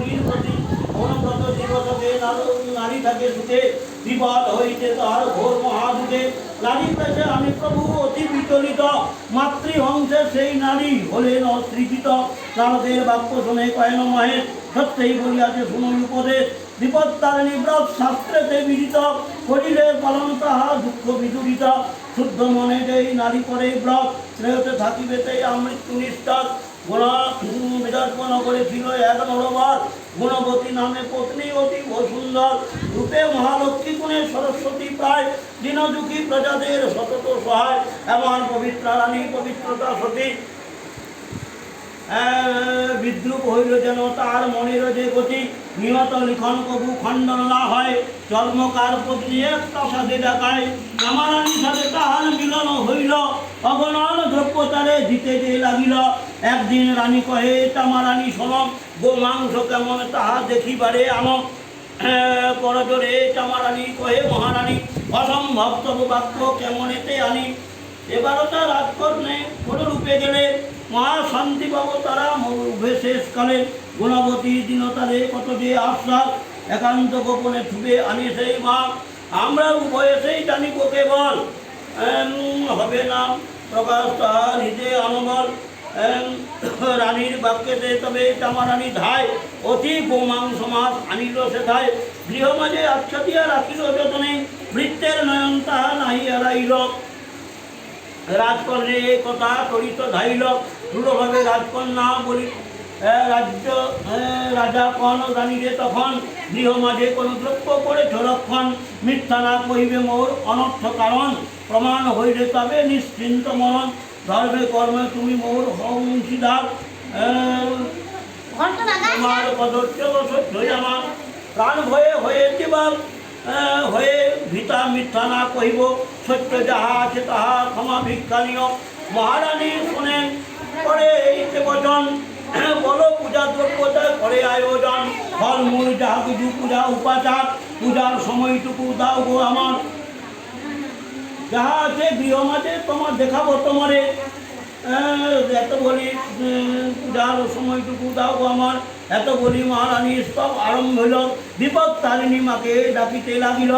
গৌরীর প্রতি অনুব্রত দিবসকে নারী থাকে সুখে, বিপদ হইতে তাহার ঘোর মহাদুখে। নারী কাছে আমি প্রভু অতি বিচলিত মাতৃহংসের সেই নারী হলেন অস্ত্রীকৃত নারদের বাক্য শুনে কয়েন মহেশ সত্যই বলিয়াছে, শুনুন উপদেশ। বিপদ তারিণী ব্রত শাস্ত্রেতে বিদিত করিলে পালন তাহা দুঃখ বিদুরিত। শুদ্ধ মনে যেই নারী করে ব্রত, শ্রেয়তে থাকিবে সেই আমৃত্যু নিষ্ঠার গুণবতী নামে পত্নী অতি রূপে মহালক্ষ্মী সরস্বতী প্রায়। প্রজাদের সতত সহায়। এমন পবিত্রতা সতী। বিদ্রুপ হইল যেন তার মনের যে গতি। নিহত লিখন কবু খণ্ডন না হয়। চর্মকার পত্নী একটা সাথে দেখায় সাথে তাহার মিলন হইল। অগণন দ্রব্য জিতে যে লাগিল। একদিন রানী কহে তামারানী শোন গো মাংস কেমন তাহা দেখিবারে আনক করজোরে চামারানী কহে মহারানী অসম্ভব তব বাক্য কেমন এতে আনি। এবারোটা রাজকর্ণে কোনো রূপে গেলে মহা শান্তি পাবো তারা উভে শেষকালে। গুণবতী দিনতারে কত যে আশ্বাস একান্ত গোপনে ছুবে আনি সেই মা আমরা উভয়ে সেই কেবল। এম, হবে না প্রকাশ তাহার হৃদে অনবল এম, রানীর বাক্যেতে তবে চামারানী ধায়, অতি গোমাং সমাজ আনিল সেথায়। গৃহ মাঝে আচ্ছাদিয়া রাখিল যতনে, বৃত্তের নয়ন তাহা নাহি এড়াইল। রাজকন্যে এই কথা তরিত ধাইল। দৃঢ়ভাবে রাজকন্যা বলি রাজ্য রাজা কন জানিলে তখন, গৃহ মাঝে কোনো দ্রব্য করে রক্ষণ। মিথ্যা না কহিবে মোর অনর্থ কারণ, প্রমাণ হইলে তবে নিশ্চিন্ত মরণ। ধর্মে কর্মে তুমি মোর অংশীদার এ, ঘন্ট তোমার সহ্য আমার। প্রাণ ভয়ে হয়ে আহ, হয়ে ভিতা মিথ্যা না কহিব। সত্য যাহা আছে তাহা ক্ষমা ভিক্ষা নিয় মহারানী শুনেন করে এই বচন বলো পূজা দ্রব্যতা করে আয়োজন। ফলমূল যাহা কিছু পূজা উপাচার পূজার সময়টুকু দাও গো আমার। যাহা আছে গৃহ মাঝে তোমার দেখাবো তোমারে। এত বলি পূজার সময়টুকু দাও আমার এত বলি মহারানী সব আরম্ভ হইল। বিপদ তারিণী মাকে ডাকিতে লাগিল।